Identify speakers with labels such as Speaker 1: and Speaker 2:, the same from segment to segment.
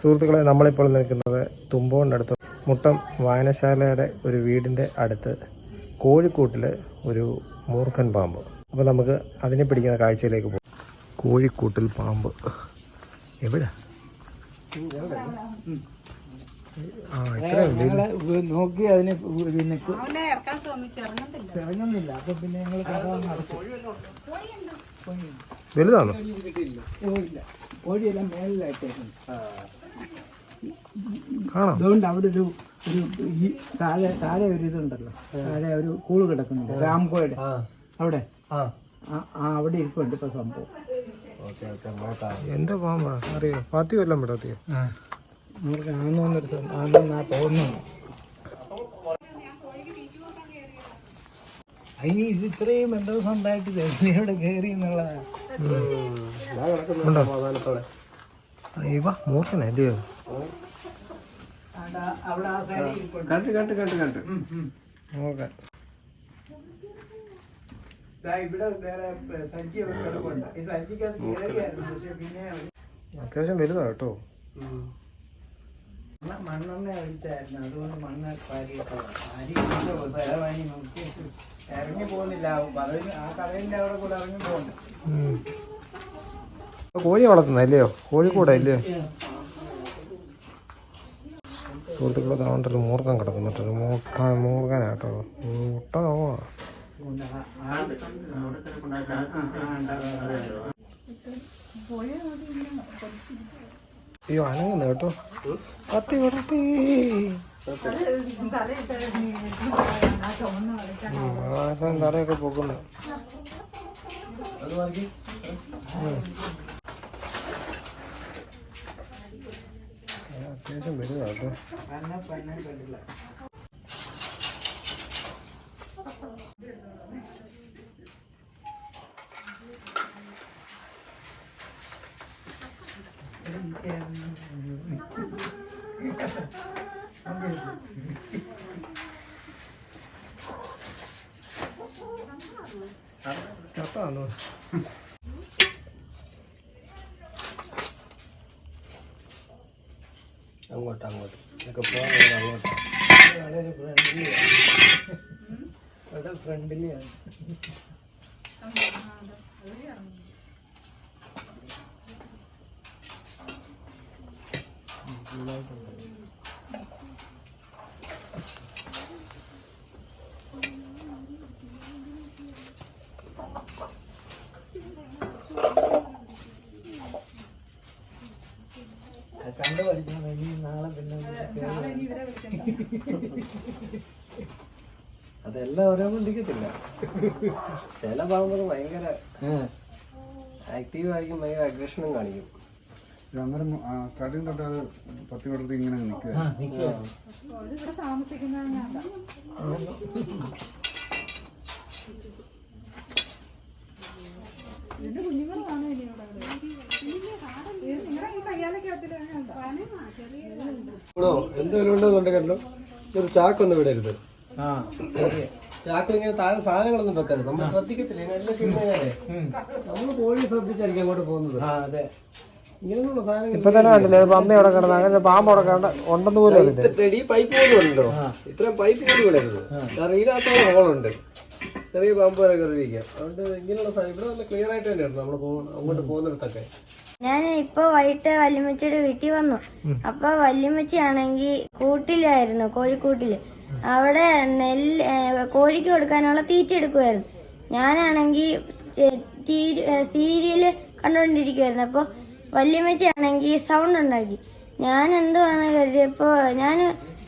Speaker 1: സുഹൃത്തുക്കളെ നമ്മളിപ്പോൾ നിൽക്കുന്നത് തുമ്പോണ്ടടുത്ത്. മുട്ടം വായനശാലയുടെ ഒരു വീടിന്റെ അടുത്ത്. കോഴിക്കൂട്ടിൽ ഒരു മൂർഖൻ പാമ്പ്. അപ്പോൾ നമുക്ക് അതിനെ പിടിക്കുന്ന കാഴ്ചയിലേക്ക് പോകും. കോഴിക്കൂട്ടിൽ പാമ്പ്. എവിടെ?
Speaker 2: ഞങ്ങളെ നോക്കി അതിന് പിന്നെ ഇറങ്ങുന്നില്ല. അപ്പൊ പിന്നെ ഞങ്ങൾ
Speaker 1: വലുതാണോ?
Speaker 2: കോഴിയെല്ലാം മേലിലായിട്ടേക്കും
Speaker 1: കാണാം.
Speaker 2: അതുകൊണ്ട് അവിടെ ഒരു ഒരു ഈ താഴെ താഴെ ഒരു ഇതുണ്ടല്ലോ. താഴെ ഒരു കൂൾ കിടക്കുന്നുണ്ട്. രാംകോയുടെ. അവിടെ. ആ. ആ അവിടെ ഇരിപ്പുണ്ട് ഇപ്പൊ സംഭവം.
Speaker 1: എന്താ പാമ്പാ? അറിയോ? പാത്തി കൊല്ലം വിടാത്തിയോ
Speaker 2: നമുക്ക് ആണെന്നൊരു ആണെന്നാ തോന്നുന്നു. അതിന് ഇത് ഇത്രയും എന്തോ സ്വന്തമായിട്ട് ഇവിടെ കയറി എന്നുള്ളതാണ്
Speaker 1: ഇവ
Speaker 3: കണ്ടു കണ്ടു കണ്ടു കണ്ടു.
Speaker 1: അത്യാവശ്യം വലുതാ കേട്ടോ.
Speaker 2: മണ്ണെണ്ണ ഒഴിച്ചായിരുന്നു അതുകൊണ്ട് മണ്ണ് പാരിയിട്ടതാണ് പാരി വേറെ വാങ്ങി നോക്കി ഇറങ്ങി പോകുന്നില്ല കഥയിൽ ആ കഥയിന്റെ അവിടെ കൂടെ ഇറങ്ങി പോകുന്നു.
Speaker 1: കോഴി വളർത്തുന്ന അല്ലയോ സുഹൃത്തുക്കളെ സുഹൃത്തുക്കളെ താണ്ടൊരു മൂർഖൻ കിടക്കുന്നുണ്ട് ഒരു മൂർഖ മൂർഖനാട്ടോ മുട്ട നോവാ അയ്യോ അനങ്ങുന്നു കേട്ടോ? കത്തി വിടത്തി ആകാശം തലയൊക്കെ പൊക്കുന്നു. അത്യാവശ്യം വലുതാ കേട്ടോ
Speaker 2: പന്ന പന്ന കണ്ടില്ല
Speaker 1: ചത്താന്നോ അങ്ങോട്ട് അങ്ങോട്ട്. ഇതൊക്കെ പോകാൻ അങ്ങോട്ട്
Speaker 2: വളരെ ഫ്രണ്ട്ലിയാണ് വളരെ ഫ്രണ്ട്ലിയാണ് കണ്ടു പഠിക്കണം ഇനി നാളെ പിന്നെ
Speaker 3: അതെല്ലാം ഒരേ പൊന്തിക്കത്തില്ല ചില പാമ്പത് ഭയങ്കര ആക്റ്റീവ് ആയിരിക്കും ഭയങ്കര അഗ്രഷനും കാണിക്കും.
Speaker 4: അന്നേരം സ്റ്റാർട്ടിങ് തൊട്ട് അത് പത്തി കൊടുത്ത് ഇങ്ങനെ നിൽക്കുക.
Speaker 3: ഈ തയ്യാലൊക്കെ കൊണ്ട് കണ്ടോ ഒരു ചാക്കൊന്നും വിടരുത് ചാക്ക് ഇങ്ങനെ താഴെ സാധനങ്ങളൊന്നും വെക്കരുത്. നമ്മൾ ശ്രദ്ധിക്കത്തില്ല? നമ്മൾ കോഴി ശ്രദ്ധിച്ചായിരിക്കും അങ്ങോട്ട് പോകുന്നത്. ഇങ്ങനെയുള്ള സാധനങ്ങൾ
Speaker 1: ഇപ്പൊ തന്നെ കണ്ടില്ലേ? പമ്മ അവിടെ കിടന്ന അങ്ങനെ പാമ്പ് അവിടെ കണ്ട ഉണ്ടെന്ന് പോലും
Speaker 3: പൈപ്പ് പോലും ഉണ്ടല്ലോ ഇത്രയും പൈപ്പ് പോലും വിടരുത് കാരണം ഇതിനകത്തോളം ഹോളുണ്ട്. ചെറിയ പാമ്പ് വരെ കയറിയിരിക്കാം അതുകൊണ്ട് ഇങ്ങനെയുള്ള സാധനം ഇവിടെ നല്ല ക്ലിയർ ആയിട്ട് തന്നെയാണ് നമ്മൾ അങ്ങോട്ട് പോകുന്നിടത്തൊക്കെ.
Speaker 5: ഞാൻ ഇപ്പൊ വൈകിട്ട് വല്യമ്മച്ചിയുടെ വീട്ടിൽ വന്നു. അപ്പൊ വല്യമ്മച്ചിയാണെങ്കിൽ കൂട്ടിലായിരുന്നു കോഴിക്കൂട്ടിൽ. അവിടെ നെല്ല് കോഴിക്ക് കൊടുക്കാനുള്ള തീറ്റ എടുക്കുമായിരുന്നു ഞാനാണെങ്കിൽ സീരിയൽ കണ്ടുകൊണ്ടിരിക്കുവായിരുന്നു അപ്പൊ വല്യമ്മച്ചിയാണെങ്കിൽ സൗണ്ട് ഉണ്ടാക്കി. ഞാൻ എന്തുവാന്ന് കരുതിയപ്പോ ഞാൻ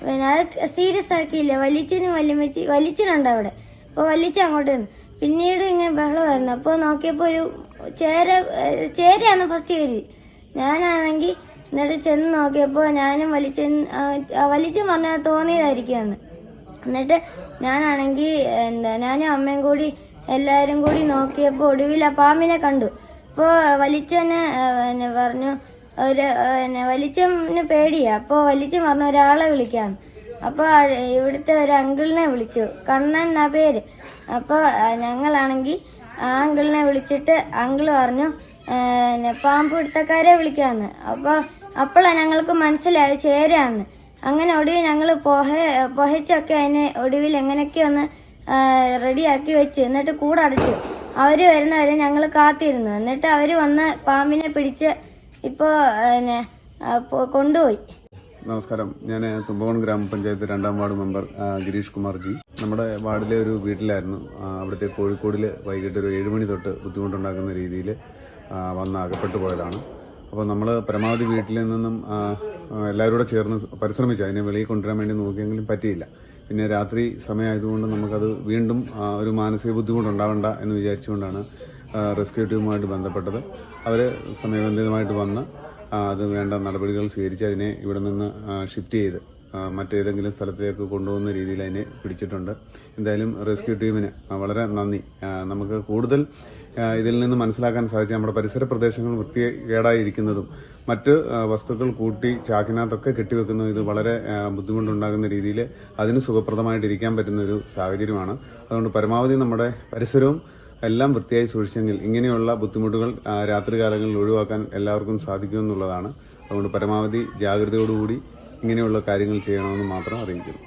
Speaker 5: പിന്നെ അത് സീരിയസ് ആക്കിയില്ല. വലിച്ചനും വല്യമ്മച്ചി വലിച്ചനുണ്ട് അവിടെ അപ്പൊ വലിച്ച അങ്ങോട്ട് നിന്ന് പിന്നീട് ഇങ്ങനെ ബഹളമായിരുന്നു അപ്പോൾ നോക്കിയപ്പോൾ ഒരു ചേര ചേരയാണ് ഫസ്റ്റ് കയറി. ഞാനാണെങ്കിൽ എന്നിട്ട് ചെന്ന് നോക്കിയപ്പോൾ ഞാനും വലിച്ച വലിച്ചു പറഞ്ഞാൽ തോന്നിയതായിരിക്കുമെന്ന് എന്നിട്ട് ഞാനാണെങ്കിൽ എന്താ ഞാനും അമ്മയും കൂടി എല്ലാവരും കൂടി നോക്കിയപ്പോൾ ഒടുവിൽ ആ പാമ്പിനെ കണ്ടു. അപ്പോൾ വലിച്ചനെ പറഞ്ഞു ഒരു വലിച്ചന് പേടിയാണ് അപ്പോൾ വലിച്ചു പറഞ്ഞു ഒരാളെ വിളിക്കാന്ന് അപ്പോൾ ഇവിടുത്തെ ഒരു അങ്കിളിനെ വിളിച്ചു കണ്ണൻ എന്നാ പേര്? അപ്പോൾ ഞങ്ങളാണെങ്കിൽ ആ അങ്കിളിനെ വിളിച്ചിട്ട് അങ്കിൾ പറഞ്ഞു ആ, പാമ്പ് പിടുത്തക്കാരെ വിളിക്കാന്ന്. അപ്പോൾ അപ്പോഴാണ് ഞങ്ങൾക്ക് മനസ്സിലായത് ചേരാന്ന്. അങ്ങനെ ഒടുവിൽ ഞങ്ങൾ പൊഹ പൊഹച്ചൊക്കെ അതിനെ ഒടുവിൽ എങ്ങനെയൊക്കെ ഒന്ന് റെഡിയാക്കി വെച്ചു. എന്നിട്ട് കൂടെ കൂടടച്ചു. അവർ വരുന്നവരെ ഞങ്ങൾ കാത്തിരുന്നു. എന്നിട്ട് അവർ വന്ന് പാമ്പിനെ പിടിച്ച് ഇപ്പോൾ കൊണ്ടുപോയി.
Speaker 4: നമസ്കാരം. ഞാൻ തുമ്പകോൺ ഗ്രാമപഞ്ചായത്ത് രണ്ടാം വാർഡ് മെമ്പർ ഗിരീഷ് കുമാർ ജി. നമ്മുടെ വാർഡിലെ ഒരു വീട്ടിലായിരുന്നു അവിടുത്തെ കോഴിക്കോടിൽ വൈകിട്ട് ഒരു ഏഴ് മണി തൊട്ട് ബുദ്ധിമുട്ടുണ്ടാക്കുന്ന രീതിയിൽ വന്ന് അകപ്പെട്ടു പോയതാണ്. അപ്പോൾ നമ്മൾ പരമാവധി വീട്ടിൽ നിന്നും എല്ലാവരും കൂടെ ചേർന്ന് പരിശ്രമിച്ചു. അതിനെ വെളിയിൽ കൊണ്ടുവരാൻ വേണ്ടി നോക്കിയെങ്കിലും പറ്റിയില്ല. പിന്നെ രാത്രി സമയമായതുകൊണ്ട് നമുക്കത് വീണ്ടും ഒരു മാനസിക ബുദ്ധിമുട്ടുണ്ടാവണ്ട എന്ന് വിചാരിച്ചുകൊണ്ടാണ് റെസ്ക്യൂ ടീമുമായിട്ട് ബന്ധപ്പെട്ടത്. അവർ സമയബന്ധിതമായിട്ട് വന്ന് അത് വേണ്ട നടപടികൾ സ്വീകരിച്ച് അതിനെ ഇവിടെ നിന്ന് ഷിഫ്റ്റ് ചെയ്ത് മറ്റേതെങ്കിലും സ്ഥലത്തേക്ക് കൊണ്ടുപോകുന്ന രീതിയിൽ അതിനെ പിടിച്ചിട്ടുണ്ട്. എന്തായാലും റെസ്ക്യൂ ടീമിന് വളരെ നന്ദി. നമുക്ക് കൂടുതൽ ഇതിൽ നിന്ന് മനസ്സിലാക്കാൻ സാധിച്ചു നമ്മുടെ പരിസര പ്രദേശങ്ങൾ വൃത്തികേടായിരിക്കുന്നതും മറ്റ് വസ്തുക്കൾ കൂട്ടി ചാക്കിനകത്തൊക്കെ കെട്ടിവെക്കുന്നതും ഇത് വളരെ ബുദ്ധിമുട്ടുണ്ടാകുന്ന രീതിയിൽ അതിന് സുഖപ്രദമായിട്ടിരിക്കാൻ പറ്റുന്ന ഒരു സാഹചര്യമാണ്. അതുകൊണ്ട് പരമാവധി നമ്മുടെ പരിസരവും എല്ലാം വൃത്തിയായി സൂക്ഷിച്ചെങ്കിൽ ഇങ്ങനെയുള്ള ബുദ്ധിമുട്ടുകൾ രാത്രികാലങ്ങളിൽ ഒഴിവാക്കാൻ എല്ലാവർക്കും സാധിക്കുമെന്നുള്ളതാണ് അതുകൊണ്ട് പരമാവധി ജാഗ്രതയോടുകൂടി ഇങ്ങനെയുള്ള കാര്യങ്ങൾ ചെയ്യണമെന്ന് മാത്രം അറിയിക്കുന്നു.